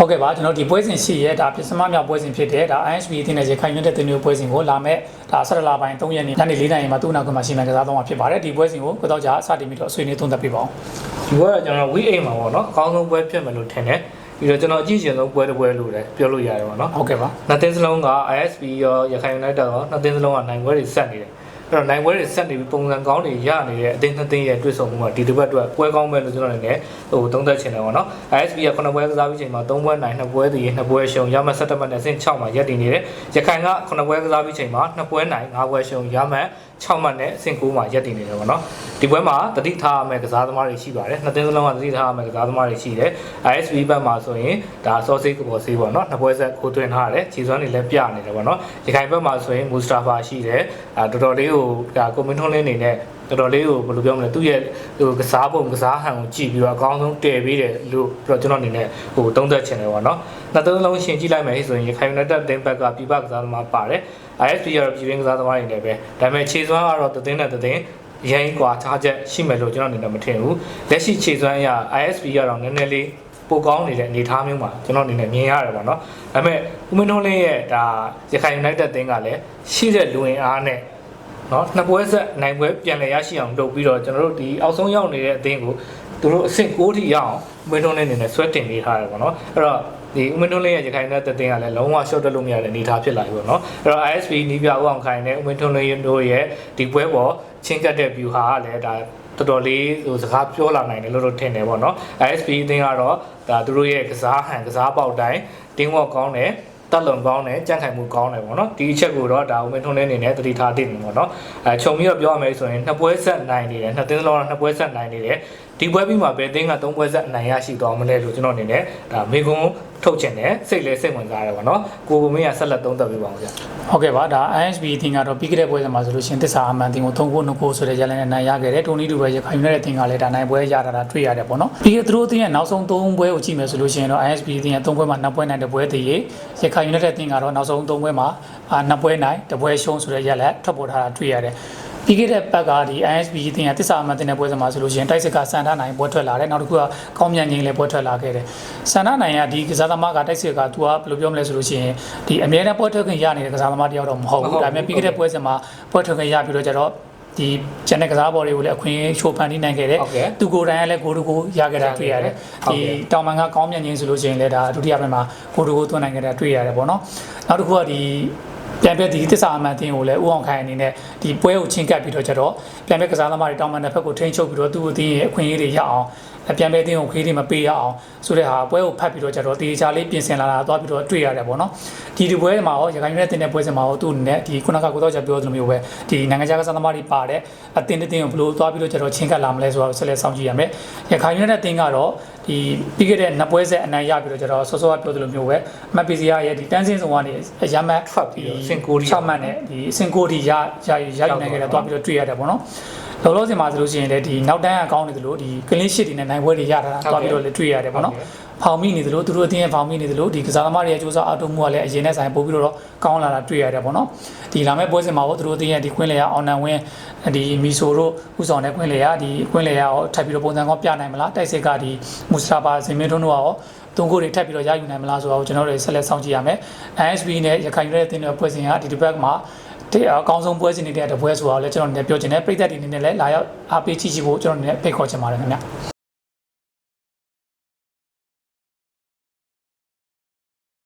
ဟုတ်ကဲ့ပါကျွန်တော်ဒီပွဲစဉ်ရှိရဲဒါပစ္စမမြောက်ပွဲစဉ်ဖြစ်တဲ့ဒါ ISB အသင်းနဲ့ရခိုင်မြို့တဲ့တင်မျိုးပွဲစဉ်ကိုလာမဲ့ဒါဆက်လပိုင်း3ရက်နေ့ညနေ4နာရီမှာသူ့နောက်ကွယ်မှာရှင်မြန်ကစားတော့မှာဖြစ်ပါတယ်ဒီပွဲစဉ်ကိုကိုတော့ကြာစတင်ပြီးတော့အဆွေးနွေးသုံးသပ်ပြပါအောင်ဒီဘက်ကကျွန်တော် week 8မှာပေါ့နော်အကောင်းဆုံးပွဲဖြစ်မယ်လို့ထင်တယ်ပြီးတော့ကျွန်တော်အကြည့်ရှင်ဆုံးပွဲတစ်ပွဲလို့လည်းပြောလို့ရတယ်ပေါ့နော်ဟုတ်ကဲ့ပါနှစ်သင်းစလုံးက ISB ရောရခိုင် United ရောနှစ်သင်းစလုံးကနိုင်ပွဲတွေဆက်နေတယ်အဲ့ တော့နိုင်ပွဲတွေဆက်နေပြီးပုံစံကောင်းတွေရနေတဲ့အသင်းနှစ်သင်းရဲ့တွေ့ဆုံမှုကဒီတစ်ပတ်အတွက်ပွဲကောင်းပဲလို့ကျွန်တော်အနေနဲ့ဟိုသုံးသပ်ချင်တယ်ပေါ့နော် ISB က9ပွဲကစားပြီးချိန်မှာ3ပွဲနိုင်2ပွဲတည်2ပွဲရှုံးရမှ17မှတ်နဲ့အဆင့်6မှာရပ်တည်နေတယ်ရခိုင်က9ပွဲကစားပြီးချိန်မှာ2ပွဲနိုင်5ပွဲရှုံးရမှ6မှတ်နဲ့အဆင့်9မှာရပ်တည်နေတယ်ပေါ့နော်ဒီပွဲမှာတတိထားရမယ့်ကစားသမားတွေရှိပါတယ်နှစ်သင်းစလုံးကတတိထားရမယ့်ကစားသမားတွေရှိတယ် ISB ဘက်မှာဆိုရင်ဒါစောစိတ်ကပေါ်စေးပေါ့နော်နှစ်ပွဲဆက်ခိုးသွင်းထားရတယ်ခြေစွမ်းတွေလည်းပြနေတယ်ပေါ့နော်ရခိုင်ဘက်မှာဆိုရင်မူစတာဖာရှိတယ်ဒါတော်တော်လေးကဒါကွန်မန့်ထွန်းလင်းနေနဲ့တော်တော်လေးကိုဘယ်လိုပြောမလဲသူ့ရဲ့ဟိုကစားပုံကစားဟန်ကိုကြည့်ပြီးတော့အကောင်းဆုံးတည်ပေးတယ်လို့ပြီးတော့ကျွန်တော်အနေနဲ့ဟိုသုံးသပ်ချင်တယ်ပေါ့နော်နှစ်သင်းလုံးရှင်ကြည့်လိုက်မယ်ဆိုရင်ရခိုင် United တင်းဘက်ကပြပကစားသမားပါတယ် ISP ကတော့ပြည်ပင်းကစားသမားတွေနဲ့ပဲဒါပေမဲ့ခြေစွမ်းကတော့တသင်းနဲ့တသင်းရိုင်းกว่าခြားချက်ရှိမယ်လို့ကျွန်တော်အနေနဲ့မထင်ဘူးလက်ရှိခြေစွမ်းအရ ISP ကတော့နည်းနည်းလေးပိုကောင်းနေတဲ့အနေအထားမျိုးမှာကျွန်တော်အနေနဲ့မြင်ရတယ်ပေါ့နော်ဒါပေမဲ့ဦးမင်းထွန်းလင်းရဲ့ဒါရခိုင် United တင်းကလည်းရှိတဲ့လူဝင်အားနဲ့ နော်နှစ်ပွဲဆက်နိုင်ပွဲပြန်လည်ရရှိအောင်လုပ်ပြီးတော့ကျွန်တော်တို့ဒီအောက်ဆုံးရောက်နေတဲ့အသင်းကိုသူတို့အဆင့်6ထိရအောင်ဦးမင်းထွန်းလင်းအနေနဲ့ဆွဲတင်ပေးထားတယ်ပေါ့နော်အဲ့တော့ဒီဦးမင်းထွန်းလင်းရဲ့ရခိုင်နဲ့တသင်းကလည်းလုံးဝ short တက်လို့မရတဲ့အနေအထားဖြစ်လာပြီပေါ့နော်အဲ့တော့ ISP နီးပြဦးအောင်ခိုင်နဲ့ဦးမင်းထွန်းလင်းတို့ရဲ့ဒီပွဲပေါ်ချင်းကတ်တဲ့ view ဟာလည်းဒါတော်တော်လေးဟိုစကားပြောလာနိုင်တယ်လို့တော့ထင်တယ်ပေါ့နော် ISP အသင်းကတော့ဒါသူတို့ရဲ့ကစားဟန်ကစားပေါက်တိုင်းတင်းဝေါကောင်းတယ် တက်လုံကောင်းတယ်ကြန့်ခိုင်မှုကောင်းတယ်ပေါ့နော်ဒီအချက်ကိုတော့ဒါဦးမင်းထွန်းလင်းအနေနဲ့တတိထားသိနေပေါ့နော်အဲခြုံပြီးတော့ပြောရမယ်ဆိုရင်နှစ်ပွဲဆက်နိုင်နေတယ်နှစ်သင်းလုံးကနှစ်ပွဲဆက်နိုင်နေတယ်ဒီပွဲပြီးမှဘယ်သင်းကသုံးပွဲဆက်အနိုင်ရရှိသွားမလဲလို့ကျွန်တော်အနေနဲ့ဒါမေကွန်း ထုတ်ချင်တယ်စိတ်လည်းစိတ်ဝင်စားတယ်ပေါ့နော်ကိုကိုမင်းကဆက်လက်သုံးသပ်ပေးပါဦးဗျာဟုတ်ကဲ့ပါဒါ ISB အသင်းကတော့ပြီးခဲ့တဲ့ပွဲစဉ်မှာဆိုလို့ရှိရင်တစ္ဆာအမှန်အသင်းကို3ခု2ခုဆိုတဲ့ရလနဲ့နိုင်ရခဲ့တယ်တိုနီတူပဲရခိုင်မြို့တဲ့အသင်းကလည်းဒါနိုင်ပွဲရတာတာတွေ့ရတယ်ပေါ့နော်ပြီးခဲ့သူတို့အသင်းရဲ့နောက်ဆုံး3ပွဲကိုကြည့်မယ်ဆိုလို့ရှိရင်တော့ ISB အသင်းရဲ့3ပွဲမှာ2ပွဲနိုင်1ပွဲတည်ရရခိုင်မြို့တဲ့အသင်းကတော့နောက်ဆုံး3ပွဲမှာ2ပွဲနိုင်1ပွဲရှုံးဆိုတဲ့ရလက်ထွက်ပေါ်ထားတာတွေ့ရတယ် ပြီးခဲ့တဲ့ဘက်ကဒီ ISB အသင်းကတစ္ဆာအမှန်အသင်းတဲ့ပွဲစဉ်မှာဆိုလို့ရှိရင်တိုက်စစ်ကစန်တာနိုင်ပွဲထွက်လာတယ်နောက်တစ်ခုကကောင်းမြန်ငိမ့်လည်းပွဲထွက်လာခဲ့တယ်စန်တာနိုင်ကဒီကစားသမားကတိုက်စစ်ကသူကဘယ်လိုပြောမလဲဆိုလို့ရှိရင်ဒီအမြဲတမ်းပွဲထွက်ခွင့်ရနေတဲ့ကစားသမားတယောက်တော့မဟုတ်ဘူးဒါပေမဲ့ပြီးခဲ့တဲ့ပွဲစဉ်မှာပွဲထွက်ခွင့်ရပြီးတော့ကျတော့ဒီကျန်တဲ့ကစားပေါ်တွေကိုလည်းအခွင့်အရေးချိုးဖန်တီးနိုင်ခဲ့တယ်ဟုတ်ကဲ့သူကိုယ်တိုင်ကလည်းဂိုးတကိုရခဲ့တာတွေ့ရတယ်ဟုတ်ဒီကဲ့တောင်ပန်ကကောင်းမြတ်ခြင်းဆိုလို့ရှိရင်လည်းဒါဒုတိယပိုင်းမှာဂိုးတကိုသွင်းနိုင်ခဲ့တာတွေ့ရတယ်ပေါ့နော်နောက်တစ်ခုကဒီ ပြန်ပြဒီတစ္ဆာအမှန်အသင်းကိုလည်းဥအောင်ခိုင်အနေနဲ့ဒီပွဲကိုချင်းကပ်ပြီးတော့ကျတော့ပြန်ပြကစားသမားတွေတောင်ပန်တစ်ဖက်ကိုထိန်းချုပ်ပြီးတော့သူ့အသင်းရဲ့အခွင့်အရေးတွေရအောင်အပြန်ပဲအသင်းကိုခေးတွေမပေးရအောင်ဆိုတဲ့ဟာပွဲကိုဖတ်ပြီးတော့ကျတော့တေချာလေးပြင်ဆင်လာတာသွားပြီးတော့တွေ့ရတယ်ပေါ့နော်ဒီဒီပွဲမှာရောရခိုင်ပြည်နယ်တင်တဲ့ပွဲစဉ်မှာရောသူ့အနေနဲ့ဒီခုနကကိုတော့ကျပြောသလိုမျိုးပဲဒီနိုင်ငံခြားကစားသမားတွေပါတဲ့အသင်းတစ်သင်းကိုဘယ်လိုသွားပြီးတော့ကျတော့ချင်းကပ်လာမလဲဆိုတော့ဆက်လက်စောင့်ကြည့်ရမယ်ရခိုင်ပြည်နယ်တင်ကတော့ ဒီပြီးခဲ့တဲ့နှစ်ပွဲဆက်အနိုင်ရပြီးတော့ကျတော့စောစောကပြောသလိုမျိုးပဲမတ်ပီစီယာရဲ့ဒီတန်းစင်းဆောင်ကနေရမတ်ထွက်ပြီးတော့စင်ကိုရီ6မှတ်နဲ့ဒီစင်ကိုဒီရရရယူနိုင်ခဲ့တာတွားပြီးတော့တွေ့ရတယ်ပေါ့နော် လောလောဆယ်မှာဆိုလို့ရှိရင်လည်းဒီနောက်တန်းအကောင်းနေသလိုဒီကလင်းရှစ်တွေနဲ့နိုင်ပွဲတွေရတာတွားပြီးတော့လည်းတွေ့ရတယ်ပေါ့နော်ဖောင်မိနေသလိုသူတို့အတင်းရဲ့ဖောင်မိနေသလိုဒီကစားသမားတွေရဲ့စူးစမ်းအထောက်မှုကလည်းအရင်နဲ့ဆိုင်ပို့ပြီးတော့ကောင်းလာတာတွေ့ရတယ်ပေါ့နော်ဒီလာမယ့်ပွဲစဉ်မှာတော့သူတို့အတင်းရဲ့ဒီကွင်းလေရအောင်နန်ဝင်းဒီမီဆိုတို့ဥဆောင်တဲ့ကွင်းလေရဒီကွင်းလေရရောထပ်ပြီးတော့ပုံစံကောင်းပြနိုင်မလားတိုက်စစ်ကဒီမူစတာပါဇင်မင်းထွန်းတို့ကရောတုံးကိုတွေထပ်ပြီးတော့ရယူနိုင်မလားဆိုတော့ကျွန်တော်တို့ဆက်လက်စောင့်ကြည့်ရမယ် ISB နဲ့ရခိုင်ရဲတဲ့တင်တဲ့ပွဲစဉ်ကဒီဒီဘက်မှာ တဲ့အကောင်းဆုံးပွဲစဉ်တွေတဲ့တပွဲဆိုတော့လည်းကျွန်တော်လည်းပြောချင်တယ်ပြည်သက်တွေအနေနဲ့လည်းလာရောက်အားပေးကြည့်ကြည့်ဖို့ကျွန်တော်လည်းဖိတ်ခေါ်ချင်ပါတယ်ခင်ဗျ